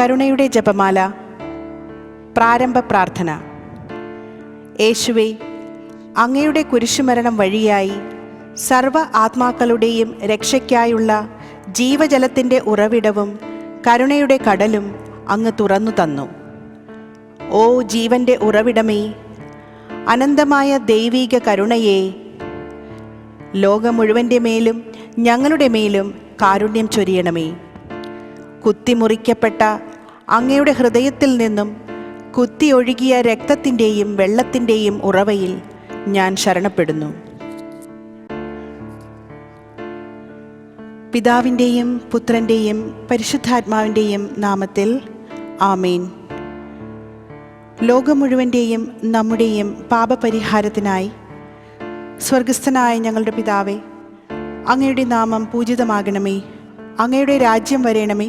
കരുണയുടെ ജപമാല. പ്രാരംഭ പ്രാർത്ഥന. യേശുവെ അങ്ങയുടെ കുരിശുമരണം വഴിയായി സർവ ആത്മാക്കളുടെയും രക്ഷയ്ക്കായുള്ള ജീവജലത്തിന്റെ ഉറവിടവും കരുണയുടെ കടലും അങ്ങ് തുറന്നു തന്നു. ഓ ജീവന്റെ ഉറവിടമേ അനന്തമായ ദൈവീക കരുണയെ ലോകം മുഴുവന്റെ മേലും ഞങ്ങളുടെ മേലും കാരുണ്യം ചൊരിയണമേ. കുത്തിമുറിക്കപ്പെട്ട അങ്ങയുടെ ഹൃദയത്തിൽ നിന്നും കുത്തിയൊഴുകിയ രക്തത്തിന്റെയും വെള്ളത്തിന്റെയും ഉറവയിൽ ഞാൻ ശരണപ്പെടുന്നു. പിതാവിന്റെയും പുത്രന്റെയും പരിശുദ്ധാത്മാവിന്റെയും നാമത്തിൽ ആമേൻ. ലോകം മുഴുവന്റെയും നമ്മുടെയും പാപപരിഹാരത്തിനായി സ്വർഗസ്ഥനായ ഞങ്ങളുടെ പിതാവേ അങ്ങയുടെ നാമം പൂജിതമാകണമേ അങ്ങയുടെ രാജ്യം വരേണമേ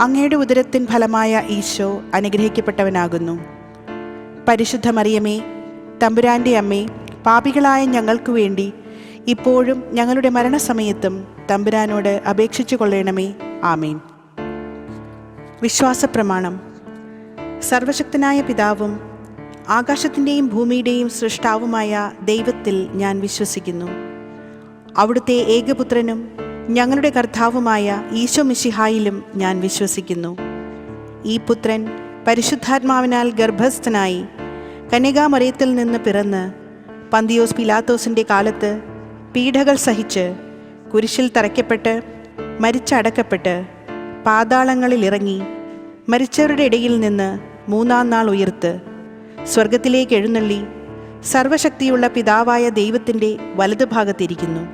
അങ്ങയുടെ ഉദരത്തിൻ ഫലമായ ഈശോ അനുഗ്രഹിക്കപ്പെട്ടവനാകുന്നു. പരിശുദ്ധ മറിയമേ തമ്പുരാന്റെ അമ്മേ പാപികളായ ഞങ്ങൾക്ക് വേണ്ടി ഇപ്പോഴും ഞങ്ങളുടെ മരണസമയത്തും തമ്പുരാനോട് അപേക്ഷിച്ചു കൊള്ളണമേ. ആമേൻ. വിശ്വാസപ്രമാണം. സർവശക്തനായ പിതാവും ആകാശത്തിന്റെയും ഭൂമിയുടെയും സൃഷ്ടാവുമായ ദൈവത്തിൽ ഞാൻ വിശ്വസിക്കുന്നു. അവിടുത്തെ ഏകപുത്രനും ഞങ്ങളുടെ കർത്താവുമായ ഈശോ മിശിഹായിലും ഞാൻ വിശ്വസിക്കുന്നു. ഈ പുത്രൻ പരിശുദ്ധാത്മാവിനാൽ ഗർഭസ്ഥനായി കന്യകാമറിയത്തിൽ നിന്ന് പിറന്ന് പന്തിയോസ് പിലാത്തോസിന്റെ കാലത്ത് പീഡകൾ സഹിച്ച് കുരിശിൽ തറയ്ക്കപ്പെട്ട് മരിച്ചടക്കപ്പെട്ട് പാതാളങ്ങളിൽ ഇറങ്ങി മരിച്ചവരുടെ ഇടയിൽ നിന്ന് മൂന്നാം നാൾ ഉയർത്ത് സ്വർഗത്തിലേക്ക് എഴുന്നള്ളി സർവശക്തിയുള്ള പിതാവായ ദൈവത്തിന്റെ വലതുഭാഗത്തിരിക്കുന്നു.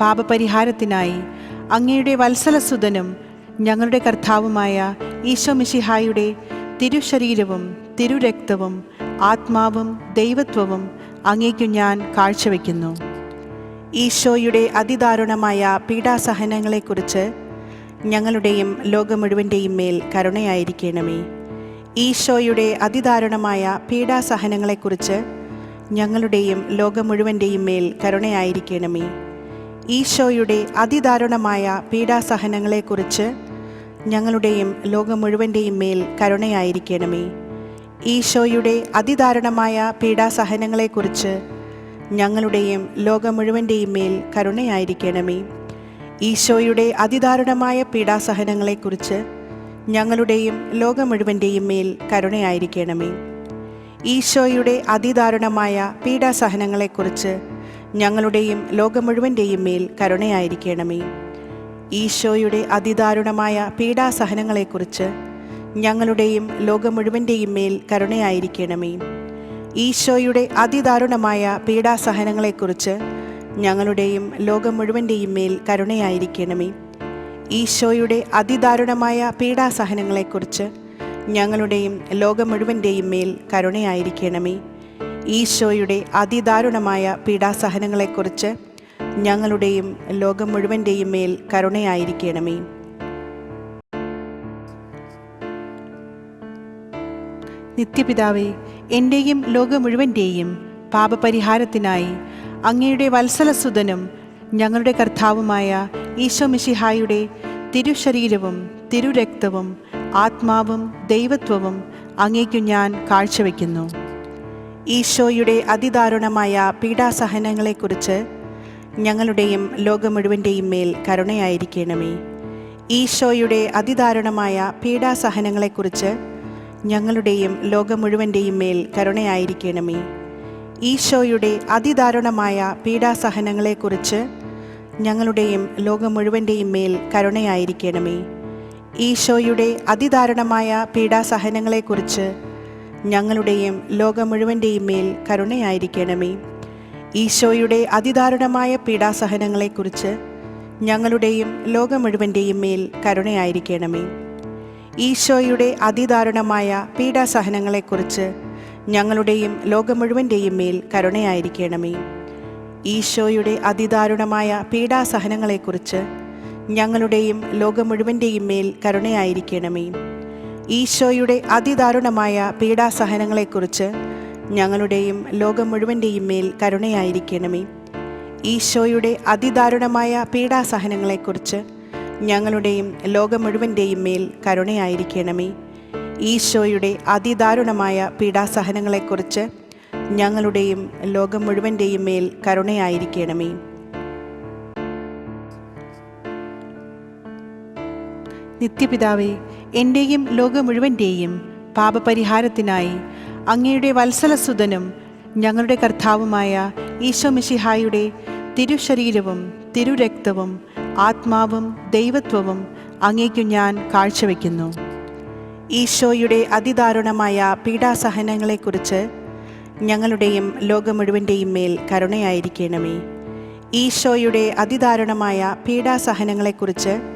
പാപപരിഹാരത്തിനായി അങ്ങയുടെ വത്സലസുതനും ഞങ്ങളുടെ കർത്താവുമായ ഈശോ മിഷിഹായുടെ തിരുശരീരവും തിരുരക്തവും ആത്മാവും ദൈവത്വവും അങ്ങേക്കു ഞാൻ കാഴ്ചവെക്കുന്നു. ഈശോയുടെ അതിദാരുണമായ പീഡാസഹനങ്ങളെക്കുറിച്ച് ഞങ്ങളുടെയും ലോകം മുഴുവന്റെയും മേൽ കരുണയായിരിക്കണമേ. ഈശോയുടെ അതിദാരുണമായ പീഡാസഹനങ്ങളെക്കുറിച്ച് ഞങ്ങളുടെയും ലോകം മുഴുവന്റെയും മേൽ കരുണയായിരിക്കണമേ. ഈശോയുടെ അതിദാരുണമായ പീഡാസഹനങ്ങളെക്കുറിച്ച് ഞങ്ങളുടെയും ലോകം മുഴുവന്റെയും മേൽ കരുണയായിരിക്കണമേ. ഈശോയുടെ അതിദാരുണമായ പീഡാസഹനങ്ങളെക്കുറിച്ച് ഞങ്ങളുടെയും ലോകം മുഴുവന്റെയും മേൽ കരുണയായിരിക്കണമേ. ഈശോയുടെ അതിദാരുണമായ പീഡാസഹനങ്ങളെക്കുറിച്ച് ഞങ്ങളുടെയും ലോകം മുഴുവന്റെയും മേൽ കരുണയായിരിക്കണമേ. ഈശോയുടെ അതിദാരുണമായ പീഡാസഹനങ്ങളെക്കുറിച്ച് ഞങ്ങളുടെയും ലോകം മുഴുവന്റെയും മേൽ കരുണയായിരിക്കണമേ. ഈശോയുടെ അതിദാരുണമായ പീഡാസഹനങ്ങളെക്കുറിച്ച് ഞങ്ങളുടെയും ലോകം മുഴുവന്റെയും മേൽ കരുണയായിരിക്കണമേ. ഈശോയുടെ അതിദാരുണമായ പീഡാസഹനങ്ങളെക്കുറിച്ച് ഞങ്ങളുടെയും ലോകം മുഴുവന്റെയും മേൽ കരുണയായിരിക്കണമേ. ഈശോയുടെ അതിദാരുണമായ പീഡാസഹനങ്ങളെക്കുറിച്ച് ഞങ്ങളുടെയും ലോകം മുഴുവന്റെയും മേൽ കരുണയായിരിക്കണമേ. ഈശോയുടെ അതിദാരുണമായ പീഡാസഹനങ്ങളെക്കുറിച്ച് ഞങ്ങളുടെയും ലോകം മുഴുവന്റെയും മേൽ കരുണയായിരിക്കണമേ. നിത്യപിതാവേ എന്റെയും ലോകം മുഴുവന്റെയും പാപപരിഹാരത്തിനായി അങ്ങയുടെ വത്സലസുതനും ഞങ്ങളുടെ കർത്താവുമായ ഈശോ മിഷിഹായുടെ തിരുശരീരവും തിരുരക്തവും ആത്മാവും ദൈവത്വവും അങ്ങേക്കു ഞാൻ കാഴ്ചവെക്കുന്നു. ഈശോയുടെ അതിദാരുണമായ പീഡാസഹനങ്ങളെക്കുറിച്ച് ഞങ്ങളുടെയും ലോകം മുഴുവന്റെയും മേൽ കരുണയായിരിക്കണമേ. ഈശോയുടെ അതിദാരുണമായ പീഡാസഹനങ്ങളെക്കുറിച്ച് ഞങ്ങളുടെയും ലോകം മുഴുവന്റെയും മേൽ കരുണയായിരിക്കണമേ. ഈശോയുടെ അതിദാരുണമായ പീഡാസഹനങ്ങളെക്കുറിച്ച് ഞങ്ങളുടെയും ലോകം മുഴുവന്റെയും മേൽ കരുണയായിരിക്കണമേ. ഈശോയുടെ അതിദാരുണമായ പീഡാസഹനങ്ങളെക്കുറിച്ച് ഞങ്ങളുടെയും ലോകം മുഴുവന്റെയും മേൽ കരുണയായിരിക്കണമേ. ഈശോയുടെ അതിദാരുണമായ പീഡാസഹനങ്ങളെക്കുറിച്ച് ഞങ്ങളുടെയും ലോകം മുഴുവന്റെയും മേൽ കരുണയായിരിക്കണമേ. ഈശോയുടെ അതിദാരുണമായ പീഡാസഹനങ്ങളെക്കുറിച്ച് ഞങ്ങളുടെയും ലോകം മുഴുവന്റെയും മേൽ കരുണയായിരിക്കണമേ. ഈശോയുടെ അതിദാരുണമായ പീഡാസഹനങ്ങളെക്കുറിച്ച് ഞങ്ങളുടെയും ലോകം മുഴുവന്റെയും മേൽ കരുണയായിരിക്കണമേ. ഈശോയുടെ അതിദാരുണമായ പീഡാസഹനങ്ങളെക്കുറിച്ച് ഞങ്ങളുടെയും ലോകം മുഴുവന്റെയും മേൽ കരുണയായിരിക്കണമേ. ഈശോയുടെ അതിദാരുണമായ പീഡാസഹനങ്ങളെക്കുറിച്ച് ഞങ്ങളുടെയും ലോകം മുഴുവന്റെയും മേൽ കരുണയായിരിക്കണമേ. ഈശോയുടെ അതിദാരുണമായ പീഡാസഹനങ്ങളെക്കുറിച്ച് ഞങ്ങളുടെയും ലോകം മുഴുവന്റെയും മേൽ കരുണയായിരിക്കണമേ. നിത്യപിതാവേ എന്റെയും ലോകം മുഴുവന്റെയും പാപപരിഹാരത്തിനായി അങ്ങയുടെ വത്സലസുതനും ഞങ്ങളുടെ കർത്താവുമായ ഈശോ മിശിഹായുടെ തിരുശരീരവും തിരുരക്തവും ആത്മാവും ദൈവത്വവും അങ്ങേക്കു ഞാൻ കാഴ്ചവെക്കുന്നു. ഈശോയുടെ അതിദാരുണമായ പീഡാസഹനങ്ങളെക്കുറിച്ച് ഞങ്ങളുടെയും ലോകം മുഴുവന്റെയും മേൽ കരുണയായിരിക്കണമേ. ഈശോയുടെ അതിദാരുണമായ പീഡാസഹനങ്ങളെക്കുറിച്ച്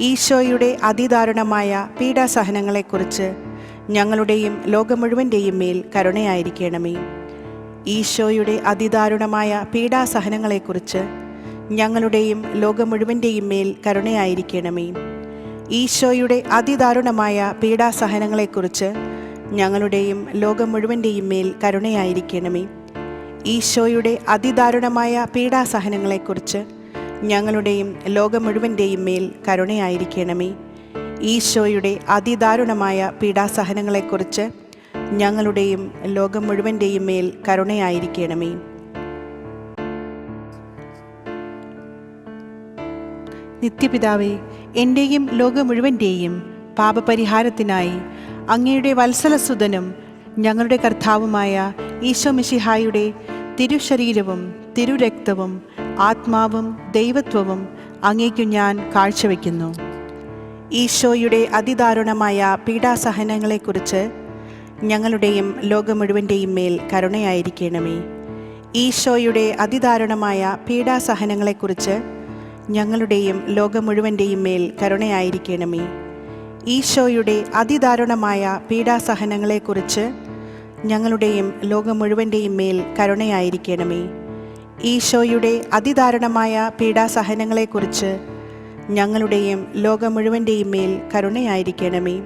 ഈശോയുടെ അതിദാരുണമായ പീഡാസഹനങ്ങളെക്കുറിച്ച് ഞങ്ങളുടെയും ലോകം മുഴുവന്റെയും മേൽ കരുണയായിരിക്കണമേ. ഈശോയുടെ അതിദാരുണമായ പീഡാസഹനങ്ങളെക്കുറിച്ച് ഞങ്ങളുടെയും ലോകം മുഴുവന്റെയും മേൽ കരുണയായിരിക്കണമേ. ഈശോയുടെ അതിദാരുണമായ പീഡാസഹനങ്ങളെക്കുറിച്ച് ഞങ്ങളുടെയും ലോകം മുഴുവന്റെയും മേൽ കരുണയായിരിക്കണമേ. ഈശോയുടെ അതിദാരുണമായ പീഡാസഹനങ്ങളെക്കുറിച്ച് ഞങ്ങളുടെയും ലോകം മുഴുവന്റെയും മേൽ കരുണയായിരിക്കണമേ. ഈശോയുടെ അതിദാരുണമായ പീഡാസഹനങ്ങളെക്കുറിച്ച് ഞങ്ങളുടെയും ലോകം മുഴുവന്റെയും മേൽ കരുണയായിരിക്കണമേ. നിത്യപിതാവേ എന്റെയും ലോകം മുഴുവന്റെയും പാപപരിഹാരത്തിനായി അങ്ങയുടെ വത്സലസുതനും ഞങ്ങളുടെ കർത്താവുമായ ഈശോ മിഷിഹായുടെ തിരുശരീരവും തിരുരക്തവും ആത്മാവും ദൈവത്വവും അങ്ങേക്കു ഞാൻ കാഴ്ചവെക്കുന്നു. ഈശോയുടെ അതിദാരുണമായ പീഡാസഹനങ്ങളെക്കുറിച്ച് ഞങ്ങളുടെയും ലോകം മുഴുവന്റെയും മേൽ കരുണയായിരിക്കണമേ. ഈശോയുടെ അതിദാരുണമായ പീഡാസഹനങ്ങളെക്കുറിച്ച് ഞങ്ങളുടെയും ലോകം മുഴുവന്റെയും മേൽ കരുണയായിരിക്കണമേ. ഈശോയുടെ അതിദാരുണമായ പീഡാസഹനങ്ങളെക്കുറിച്ച് ഞങ്ങളുടെയും ലോകം മുഴുവന്റെയും മേൽ കരുണയായിരിക്കണമേ. ഈശോയുടെ അതിദാരുണമായ പീഡാസഹനങ്ങളെക്കുറിച്ച് ഞങ്ങളുടെയും ലോകം മുഴുവന്റെയും മേൽ കരുണയായിരിക്കണമേ.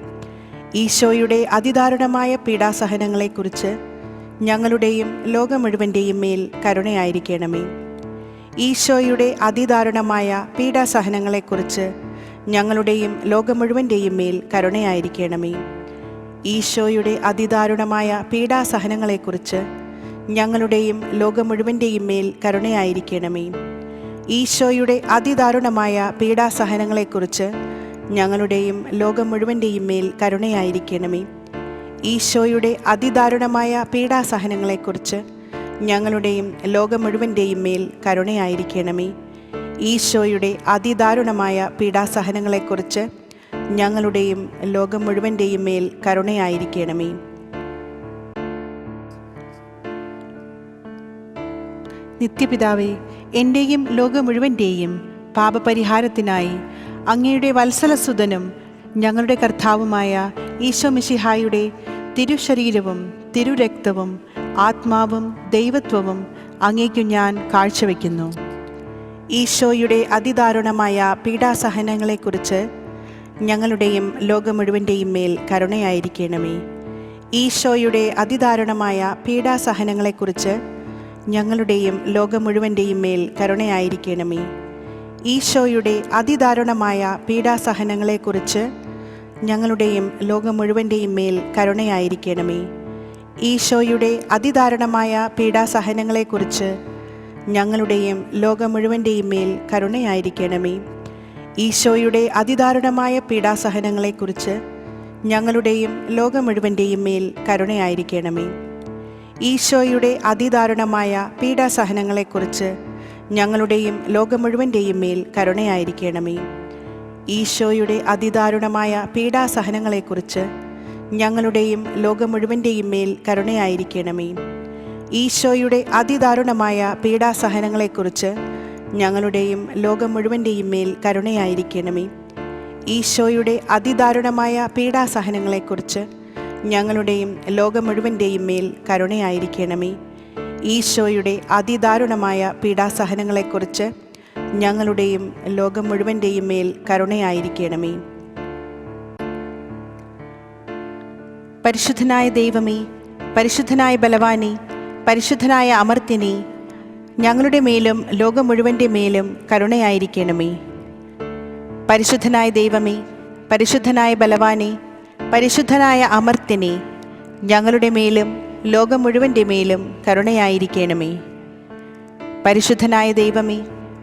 ഈശോയുടെ അതിദാരുണമായ പീഡാസഹനങ്ങളെക്കുറിച്ച് ഞങ്ങളുടെയും ലോകം മുഴുവന്റെയും മേൽ കരുണയായിരിക്കണമേ. ഈശോയുടെ അതിദാരുണമായ പീഡാസഹനങ്ങളെക്കുറിച്ച് ഞങ്ങളുടെയും ലോകം മുഴുവന്റെയും മേൽ കരുണയായിരിക്കണമേ. ഈശോയുടെ അതിദാരുണമായ പീഡാസഹനങ്ങളെക്കുറിച്ച് ഞങ്ങളുടെയും ലോകം മുഴുവന്റെയും മേൽ കരുണയായിരിക്കണമേ. ഈശോയുടെ അതിദാരുണമായ പീഡാസഹനങ്ങളെക്കുറിച്ച് ഞങ്ങളുടെയും ലോകം മുഴുവന്റെയും മേൽ കരുണയായിരിക്കണമേ. ഈശോയുടെ അതിദാരുണമായ പീഡാസഹനങ്ങളെക്കുറിച്ച് ഞങ്ങളുടെയും ലോകം മുഴുവന്റെയും മേൽ കരുണയായിരിക്കണമേ. ഈശോയുടെ അതിദാരുണമായ പീഡാസഹനങ്ങളെക്കുറിച്ച് ഞങ്ങളുടെയും ലോകം മുഴുവന്റെയും മേൽ കരുണയായിരിക്കണമേ. നിത്യപിതാവേ എന്റെയും ലോകം മുഴുവന്റെയും പാപപരിഹാരത്തിനായി അങ്ങയുടെ വത്സലസുതനും ഞങ്ങളുടെ കർത്താവുമായ ഈശോ മിഷിഹായുടെ തിരുശരീരവും തിരുരക്തവും ആത്മാവും ദൈവത്വവും അങ്ങേക്കു ഞാൻ കാഴ്ചവെക്കുന്നു. ഈശോയുടെ അതിദാരുണമായ പീഡാസഹനങ്ങളെക്കുറിച്ച് ഞങ്ങളുടെയും ലോകം മുഴുവന്റെയും മേൽ കരുണയായിരിക്കണമേ. ഈശോയുടെ അതിദാരുണമായ പീഡാസഹനങ്ങളെക്കുറിച്ച് ഞങ്ങളുടെയും ലോകം മുഴുവന്റെയും മേൽ കരുണയായിരിക്കണമേ. ഈശോയുടെ അതിദാരുണമായ പീഡാസഹനങ്ങളെക്കുറിച്ച് ഞങ്ങളുടെയും ലോകം മുഴുവന്റെയും മേൽ കരുണയായിരിക്കണമേ. ഈശോയുടെ അതിദാരുണമായ പീഡാസഹനങ്ങളെക്കുറിച്ച് ഞങ്ങളുടെയും ലോകം മുഴുവന്റെയും മേൽ കരുണയായിരിക്കണമേ. ഈശോയുടെ അതിദാരുണമായ പീഡാസഹനങ്ങളെക്കുറിച്ച് ഞങ്ങളുടെയും ലോകം മുഴുവന്റെയും മേൽ കരുണയായിരിക്കണമേ. ഈശോയുടെ അതിദാരുണമായ പീഡാസഹനങ്ങളെക്കുറിച്ച് ഞങ്ങളുടെയും ലോകം മുഴുവന്റെയും മേൽ കരുണയായിരിക്കണമേ. ഈശോയുടെ അതിദാരുണമായ പീഡാസഹനങ്ങളെക്കുറിച്ച് ഞങ്ങളുടെയും ലോകം മുഴുവന്റെയും മേൽ കരുണയായിരിക്കണമേ. ഈശോയുടെ അതിദാരുണമായ പീഡാസഹനങ്ങളെക്കുറിച്ച് ഞങ്ങളുടെയും ലോകം മുഴുവന്റെയും മേൽ കരുണയായിരിക്കണമേ. ഈശോയുടെ അതിദാരുണമായ പീഡാസഹനങ്ങളെക്കുറിച്ച് ഞങ്ങളുടെയും ലോകം മുഴുവന്റെയും മേൽ കരുണയായിരിക്കണമേ. ഈശോയുടെ അതിദാരുണമായ പീഡാസഹനങ്ങളെക്കുറിച്ച് ഞങ്ങളുടെയും ലോകം മുഴുവന്റെയും മേൽ കരുണയായിരിക്കണമേ. പരിശുദ്ധനായ ദൈവമേ പരിശുദ്ധനായ ബലവാനി പരിശുദ്ധനായ അമർത്തിനി ഞങ്ങളുടെ മേലും ലോകം മുഴുവന്റെ മേലും കരുണയായിരിക്കണമേ. പരിശുദ്ധനായ ദൈവമേ പരിശുദ്ധനായ ബലവാനെ പരിശുദ്ധനായ അമർത്തിനെ ഞങ്ങളുടെ മേലും ലോകം മുഴുവന്റെ മേലും കരുണയായിരിക്കണമേ. പരിശുദ്ധനായ ദൈവമേ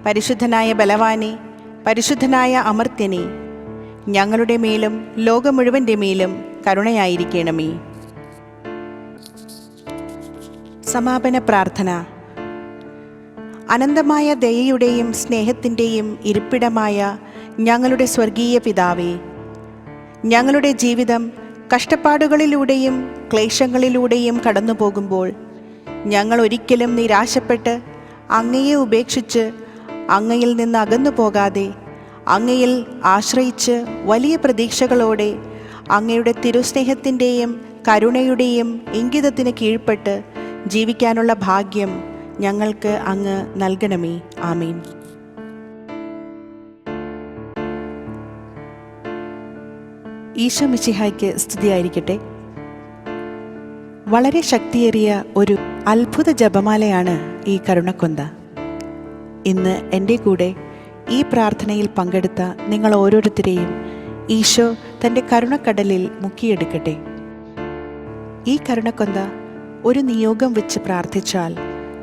പരിശുദ്ധനായ ബലവാനെ പരിശുദ്ധനായ അമർത്യനെ ഞങ്ങളുടെ മേലും ലോകം മുഴുവന്റെ മേലും കരുണയായിരിക്കണമേ. സമാപന പ്രാർത്ഥന. അനന്തമായ ദയയുടെയും സ്നേഹത്തിന്റെയും ഇരിപ്പിടമായ ഞങ്ങളുടെ സ്വർഗീയ പിതാവേ ഞങ്ങളുടെ ജീവിതം കഷ്ടപ്പാടുകളിലൂടെയും ക്ലേശങ്ങളിലൂടെയും കടന്നു പോകുമ്പോൾ ഞങ്ങൾ ഒരിക്കലും നിരാശപ്പെട്ട് അങ്ങയെ ഉപേക്ഷിച്ച് അങ്ങയിൽ നിന്ന് അകന്നു പോകാതെ അങ്ങയിൽ ആശ്രയിച്ച് വലിയ പ്രതീക്ഷകളോടെ അങ്ങയുടെ തിരുസ്നേഹത്തിന്റെയും കരുണയുടെയും ഇംഗിതത്തിന് കീഴ്പ്പെട്ട് ജീവിക്കാനുള്ള ഭാഗ്യം ഞങ്ങൾക്ക് അങ്ങ് നൽകണമേ. ആമീൻ. ഈശോ മിശിഹായ്ക്ക് സ്തുതിയായിരിക്കട്ടെ. വളരെ ശക്തിയേറിയ ഒരു അത്ഭുത ജപമാലയാണ് ഈ കരുണക്കൊന്ത. ഇന്ന് എന്റെ കൂടെ ഈ പ്രാർത്ഥനയിൽ പങ്കെടുത്ത നിങ്ങൾ ഓരോരുത്തരെയും ഈശോ തന്റെ കരുണക്കടലിൽ മുക്കിയെടുക്കട്ടെ. ഈ കരുണക്കൊന്ത ഒരു നിയോഗം വെച്ച് പ്രാർത്ഥിച്ചാൽ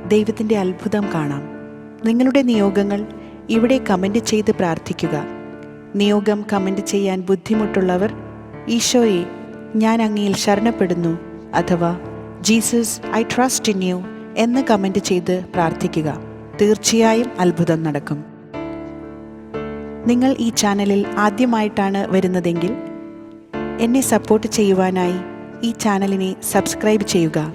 ദൈവത്തിന്റെ അത്ഭുതം കാണാം. നിങ്ങളുടെ നിയോഗങ്ങൾ ഇവിടെ കമന്റ് ചെയ്ത് പ്രാർത്ഥിക്കുക. നിയോഗം കമന്റ് ചെയ്യാൻ ബുദ്ധിമുട്ടുള്ളവർ ഈശോയെ ഞാൻ അങ്ങയിൽ ശരണപ്പെടുന്നു. അഥവാ Jesus I trust in you എന്ന് കമന്റ് ചെയ്ത് പ്രാർത്ഥിക്കുക. തീർച്ചയായും അത്ഭുതം നടക്കും. നിങ്ങൾ ഈ ചാനലിൽ ആദ്യമായിട്ടാണ് വരുന്നതെങ്കിൽ എന്നെ സപ്പോർട്ട് ചെയ്യുവാനായി ഈ ചാനലിനെ സബ്സ്ക്രൈബ് ചെയ്യുക.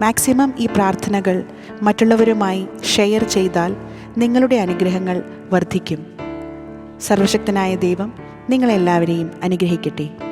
മാക്സിമം ഈ പ്രാർത്ഥനകൾ മറ്റുള്ളവരുമായി ഷെയർ ചെയ്താൽ നിങ്ങളുടെ അനുഗ്രഹങ്ങൾ വർദ്ധിക്കും. സർവശക്തനായ ദൈവം നിങ്ങളെല്ലാവരെയും അനുഗ്രഹിക്കട്ടെ.